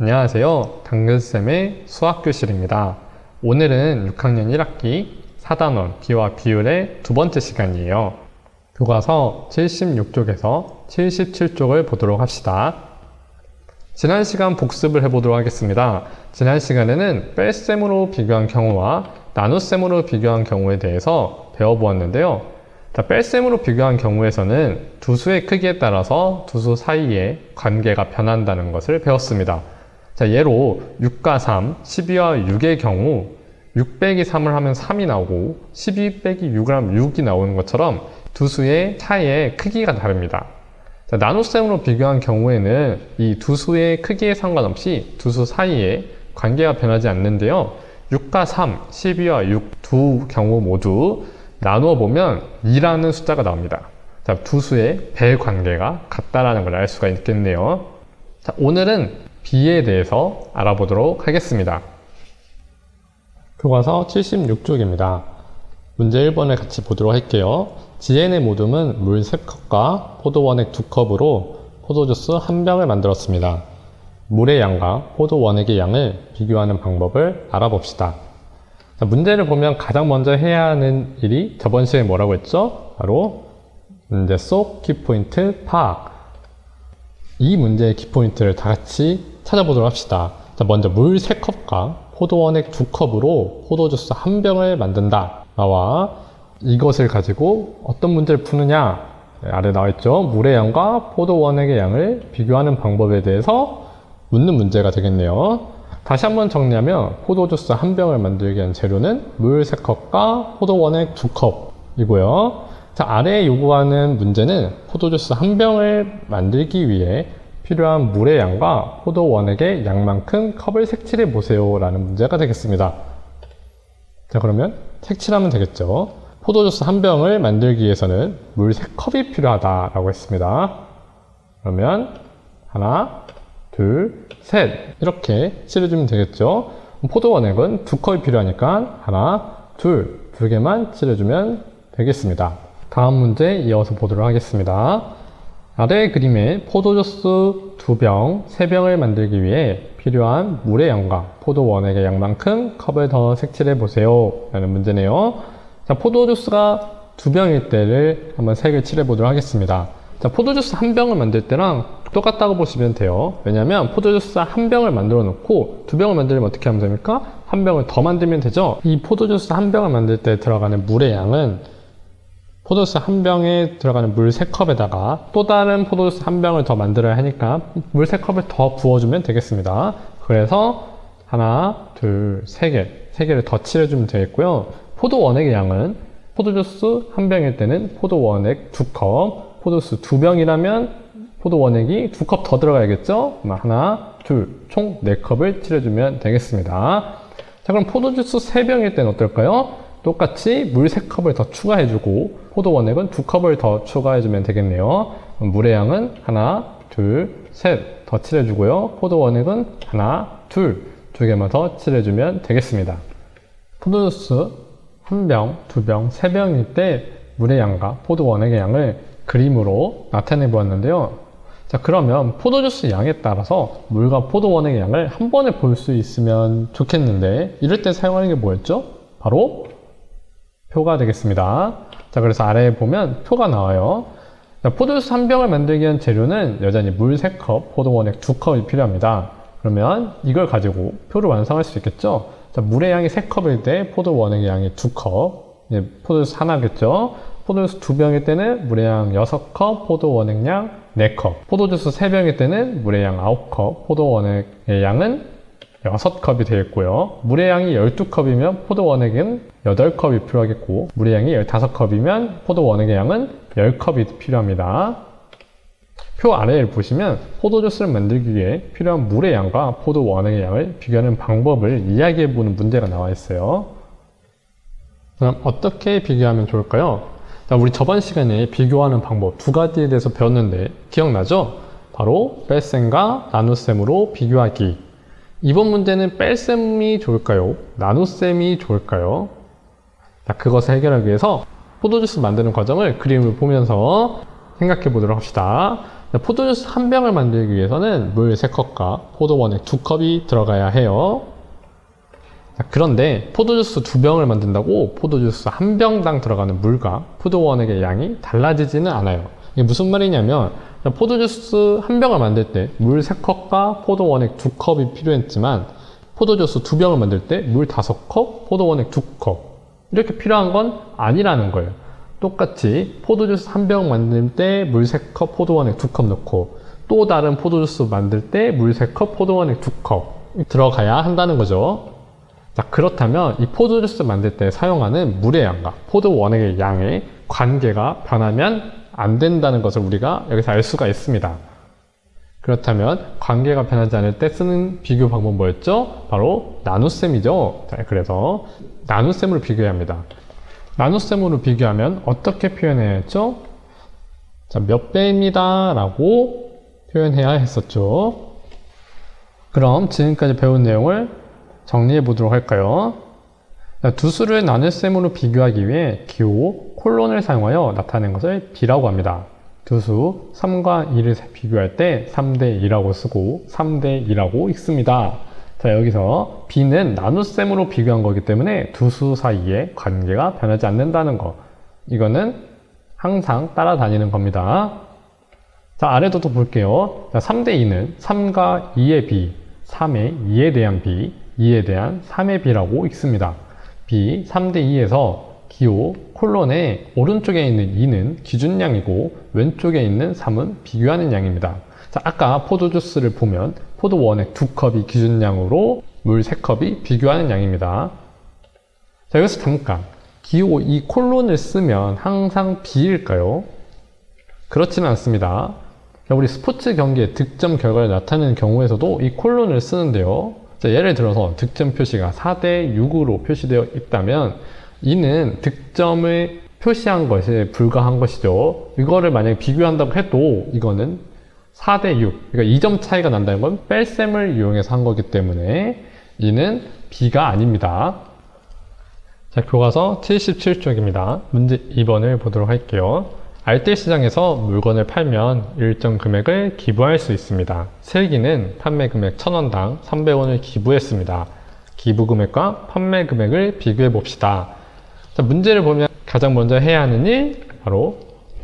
안녕하세요. 당근쌤의 수학교실입니다. 오늘은 6학년 1학기 4단원 비와 비율의 두 번째 시간이에요. 교과서 76쪽에서 77쪽을 보도록 합시다. 지난 시간 복습을 해보도록 하겠습니다. 지난 시간에는 뺄셈으로 비교한 경우와 나눗셈으로 비교한 경우에 대해서 배워보았는데요. 자, 뺄셈으로 비교한 경우에서는 두 수의 크기에 따라서 두 수 사이의 관계가 변한다는 것을 배웠습니다. 자, 예로 6과 3, 12와 6의 경우 6 빼기 3을 하면 3이 나오고 12 빼기 6을 하면 6이 나오는 것처럼 두 수의 차이의 크기가 다릅니다. 자, 나눗셈으로 비교한 경우에는 이 두 수의 크기에 상관없이 두 수 사이에 관계가 변하지 않는데요. 6과 3, 12와 6 두 경우 모두 나누어 보면 2라는 숫자가 나옵니다. 자, 두 수의 배 관계가 같다라는 걸 알 수가 있겠네요. 자, 오늘은 B에 대해서 알아보도록 하겠습니다. 교과서 76쪽입니다. 문제 1번을 같이 보도록 할게요. 지엔의 모둠은 물 3컵과 포도 원액 2컵으로 포도주스 한 병을 만들었습니다. 물의 양과 포도 원액의 양을 비교하는 방법을 알아봅시다. 자, 문제를 보면 가장 먼저 해야 하는 일이 저번 시간에 뭐라고 했죠? 바로 문제 속 키포인트 파악. 이 문제의 키포인트를 다 같이 찾아보도록 합시다. 자, 먼저 물 3컵과 포도 원액 2컵으로 포도주스 한 병을 만든다. 나와 이것을 가지고 어떤 문제를 푸느냐? 네, 아래 나와 있죠. 물의 양과 포도 원액의 양을 비교하는 방법에 대해서 묻는 문제가 되겠네요. 다시 한번 정리하면 포도주스 한 병을 만들기 위한 재료는 물 3컵과 포도 원액 2컵이고요. 자, 아래에 요구하는 문제는 포도주스 한 병을 만들기 위해 필요한 물의 양과 포도 원액의 양만큼 컵을 색칠해 보세요 라는 문제가 되겠습니다. 자, 그러면 색칠하면 되겠죠. 포도주스 한 병을 만들기 위해서는 물 3컵이 필요하다라고 했습니다. 그러면 하나, 둘, 셋 이렇게 칠해주면 되겠죠. 포도 원액은 두 컵이 필요하니까 하나, 둘, 두 개만 칠해주면 되겠습니다. 다음 문제 이어서 보도록 하겠습니다. 아래의 그림에 포도주스 2병, 3병을 만들기 위해 필요한 물의 양과 포도 원액의 양만큼 컵을 더 색칠해 보세요. 라는 문제네요. 자, 포도주스가 2병일 때를 한번 색을 칠해 보도록 하겠습니다. 자, 포도주스 한 병을 만들 때랑 똑같다고 보시면 돼요. 왜냐면 포도주스 한 병을 만들어 놓고 두 병을 만들면 어떻게 하면 됩니까? 한 병을 더 만들면 되죠. 이 포도주스 한 병을 만들 때 들어가는 물의 양은 포도주스 한 병에 들어가는 물 3컵에다가 또 다른 포도주스 한 병을 더 만들어야 하니까 물 3컵을 더 부어주면 되겠습니다. 그래서 하나, 둘, 세 개, 세 개를 더 칠해주면 되겠고요. 포도 원액의 양은 포도주스 한 병일 때는 포도 원액 두 컵, 포도주스 두 병이라면 포도 원액이 두 컵 더 들어가야겠죠? 하나, 둘, 총 네 컵을 칠해주면 되겠습니다. 자, 그럼 포도주스 세 병일 때는 어떨까요? 똑같이 물 3컵을 더 추가해주고 포도 원액은 2컵을 더 추가해주면 되겠네요. 물의 양은 하나, 둘, 셋 더 칠해주고요. 포도 원액은 하나, 둘, 두 개만 더 칠해주면 되겠습니다. 포도주스 한 병, 두 병, 세 병일 때 물의 양과 포도 원액의 양을 그림으로 나타내 보았는데요. 자, 그러면 포도주스 양에 따라서 물과 포도 원액의 양을 한 번에 볼 수 있으면 좋겠는데 이럴 때 사용하는 게 뭐였죠? 바로 표가 되겠습니다. 자, 그래서 아래에 보면 표가 나와요. 자, 포도주스 한 병을 만들기 위한 재료는 여전히 물 3컵, 포도 원액 2컵이 필요합니다. 그러면 이걸 가지고 표를 완성할 수 있겠죠? 자, 물의 양이 3컵일 때 포도 원액의 양이 2컵, 네, 포도주스 하나겠죠? 포도주스 2병일 때는 물의 양 6컵, 포도 원액 양 4컵. 포도주스 3병일 때는 물의 양 9컵, 포도 원액의 양은 6컵이 되겠고요. 물의 양이 12컵이면 포도 원액은 8컵이 필요하겠고 물의 양이 15컵이면 포도 원액의 양은 10컵이 필요합니다. 표 아래를 보시면 포도 주스를 만들기 위해 필요한 물의 양과 포도 원액의 양을 비교하는 방법을 이야기해 보는 문제가 나와 있어요. 그럼 어떻게 비교하면 좋을까요? 자, 우리 저번 시간에 비교하는 방법 두 가지에 대해서 배웠는데 기억나죠? 바로 뺄셈과 나눗셈으로 비교하기 이번 문제는 뺄셈이 좋을까요? 나눗셈이 좋을까요? 자, 그것을 해결하기 위해서 포도주스 만드는 과정을 그림을 보면서 생각해 보도록 합시다. 포도주스 한 병을 만들기 위해서는 물 3컵과 포도 원액 2컵이 들어가야 해요. 자, 그런데 포도주스 두 병을 만든다고 포도주스 한 병당 들어가는 물과 포도 원액의 양이 달라지지는 않아요. 이게 무슨 말이냐면 자, 포도주스 한 병을 만들 때 물 3컵과 포도 원액 2컵이 필요했지만 포도주스 두 병을 만들 때 물 5컵, 포도 원액 2컵 이렇게 필요한 건 아니라는 거예요. 똑같이 포도주스 한 병 만들 때 물 3컵, 포도 원액 2컵 넣고 또 다른 포도주스 만들 때 물 3컵, 포도 원액 2컵 들어가야 한다는 거죠. 자, 그렇다면 이 포도주스 만들 때 사용하는 물의 양과 포도 원액의 양의 관계가 변하면 안 된다는 것을 우리가 여기서 알 수가 있습니다. 그렇다면 관계가 변하지 않을 때 쓰는 비교 방법 뭐였죠? 바로 나눗셈이죠. 자, 그래서 나눗셈으로 비교해야 합니다. 나눗셈으로 비교하면 어떻게 표현해야 했죠? 자, 몇 배입니다. 라고 표현해야 했었죠. 그럼 지금까지 배운 내용을 정리해 보도록 할까요? 자, 두 수를 나눗셈으로 비교하기 위해 기호 콜론을 사용하여 나타낸 것을 B라고 합니다. 두 수 3과 2를 비교할 때 3대 2라고 쓰고 3대 2라고 읽습니다. 자, 여기서 B는 나눗셈으로 비교한 거기 때문에 두 수 사이의 관계가 변하지 않는다는 거. 이거는 항상 따라다니는 겁니다. 자, 아래도 또 볼게요. 자, 3대 2는 3과 2의 B, 3의 2에 대한 B, 2에 대한 3의 B라고 읽습니다. B 3대 2에서 기호 콜론의 오른쪽에 있는 2는 기준량이고 왼쪽에 있는 3은 비교하는 양입니다. 자, 아까 포도 주스를 보면 포도 원액 2컵이 기준량으로 물 3컵이 비교하는 양입니다. 자, 여기서 잠깐 기호 이 콜론을 쓰면 항상 B일까요? 그렇지는 않습니다. 자, 우리 스포츠 경기의 득점 결과를 나타내는 경우에서도 이 콜론을 쓰는데요. 자, 예를 들어서 득점 표시가 4대 6으로 표시되어 있다면 이는 득점을 표시한 것에 불과한 것이죠. 이거를 만약에 비교한다고 해도 이거는 4대 6. 그러니까 2점 차이가 난다는 건 뺄셈을 이용해서 한 거기 때문에 이는 B가 아닙니다. 자, 교과서 77쪽입니다. 문제 2번을 보도록 할게요. 알뜰 시장에서 물건을 팔면 일정 금액을 기부할 수 있습니다. 슬기는 판매 금액 1000원당 300원을 기부했습니다. 기부 금액과 판매 금액을 비교해 봅시다. 자, 문제를 보면 가장 먼저 해야 하는 일 바로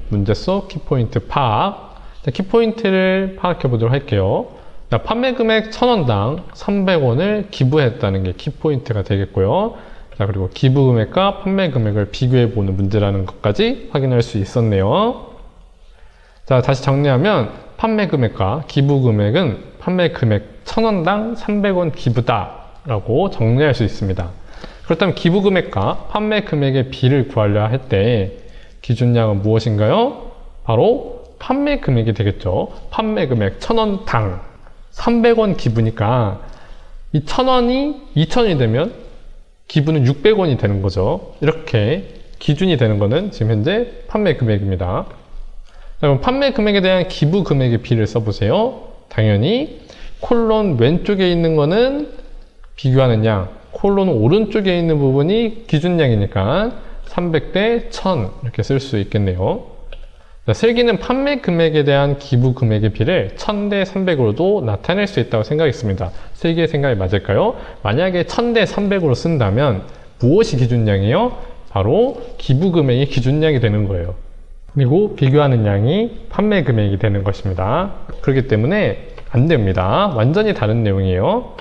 문제 속 키포인트 파악. 자, 키포인트를 파악해 보도록 할게요. 자, 판매 금액 1000원당 300원을 기부했다는 게 키포인트가 되겠고요. 자, 그리고 기부 금액과 판매 금액을 비교해 보는 문제라는 것까지 확인할 수 있었네요. 자, 다시 정리하면 판매 금액과 기부 금액은 판매 금액 1000원당 300원 기부다 라고 정리할 수 있습니다. 그렇다면 기부 금액과 판매 금액의 비를 구하려 할 때 기준량은 무엇인가요? 바로 판매 금액이 되겠죠. 판매 금액 1000원당 300원 기부니까 이 1000원이 2000원이 되면 기부는 600원이 되는 거죠. 이렇게 기준이 되는 거는 지금 현재 판매 금액입니다. 그럼 판매 금액에 대한 기부 금액의 비를 써보세요. 당연히 콜론 왼쪽에 있는 거는 비교하는 양, 콜론 오른쪽에 있는 부분이 기준량이니까 300대 1000 이렇게 쓸 수 있겠네요. 자, 슬기는 판매 금액에 대한 기부 금액의 비를 1000대 300으로도 나타낼 수 있다고 생각했습니다. 슬기의 생각이 맞을까요? 만약에 1000대 300으로 쓴다면 무엇이 기준량이에요? 바로 기부 금액이 기준량이 되는 거예요. 그리고 비교하는 양이 판매 금액이 되는 것입니다. 그렇기 때문에 안 됩니다. 완전히 다른 내용이에요.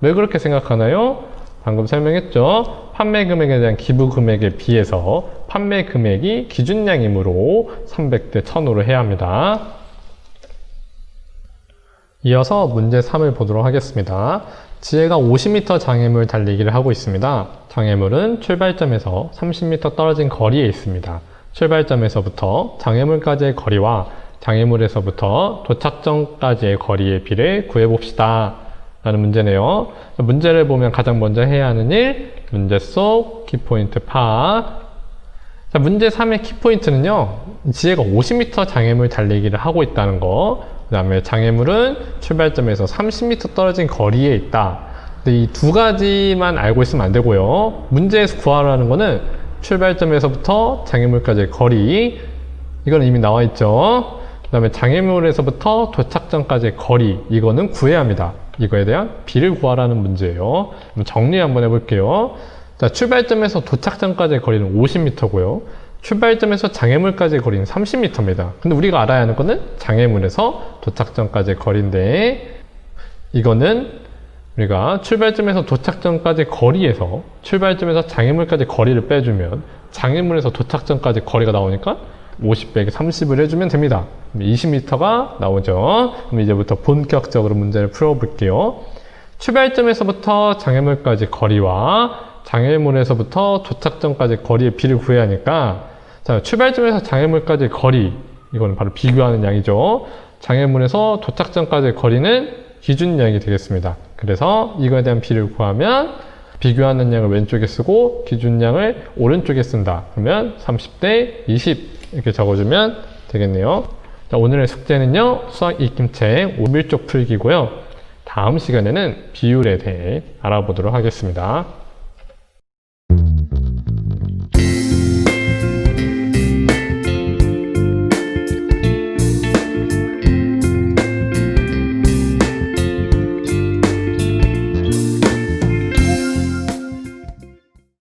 왜 그렇게 생각하나요? 방금 설명했죠. 판매 금액에 대한 기부 금액에 비해서 판매 금액이 기준량이므로 300대 1000으로 해야 합니다. 이어서 문제 3을 보도록 하겠습니다. 지혜가 50m 장애물 달리기를 하고 있습니다. 장애물은 출발점에서 30m 떨어진 거리에 있습니다. 출발점에서부터 장애물까지의 거리와 장애물에서부터 도착점까지의 거리의 비를 구해봅시다. 라는 문제네요. 문제를 보면 가장 먼저 해야 하는 일, 문제 속 키포인트 파악. 자, 문제 3의 키포인트는요, 지혜가 50m 장애물 달리기를 하고 있다는 거, 그 다음에 장애물은 출발점에서 30m 떨어진 거리에 있다. 근데 이 두 가지만 알고 있으면 안 되고요. 문제에서 구하라는 거는 출발점에서부터 장애물까지의 거리, 이건 이미 나와 있죠. 그 다음에 장애물에서부터 도착점까지의 거리, 이거는 구해야 합니다. 이거에 대한 비를 구하라는 문제예요. 정리 한번 해볼게요. 자, 출발점에서 도착점까지의 거리는 50m고요. 출발점에서 장애물까지의 거리는 30m입니다. 근데 우리가 알아야 하는 거는 장애물에서 도착점까지의 거리인데, 이거는 우리가 출발점에서 도착점까지 거리에서 출발점에서 장애물까지 거리를 빼주면 장애물에서 도착점까지 거리가 나오니까 50 빼기 30을 해주면 됩니다. 20m가 나오죠. 그럼 이제부터 본격적으로 문제를 풀어볼게요. 출발점에서부터 장애물까지 거리와 장애물에서부터 도착점까지 거리의 비를 구해야 하니까 자, 출발점에서 장애물까지 거리 이거는 바로 비교하는 양이죠. 장애물에서 도착점까지의 거리는 기준량이 되겠습니다. 그래서 이거에 대한 비를 구하면 비교하는 양을 왼쪽에 쓰고 기준량을 오른쪽에 쓴다. 그러면 30대 20 이렇게 적어주면 되겠네요. 자, 오늘의 숙제는요. 수학 익힘책 5밀쪽 풀기고요. 다음 시간에는 비율에 대해 알아보도록 하겠습니다.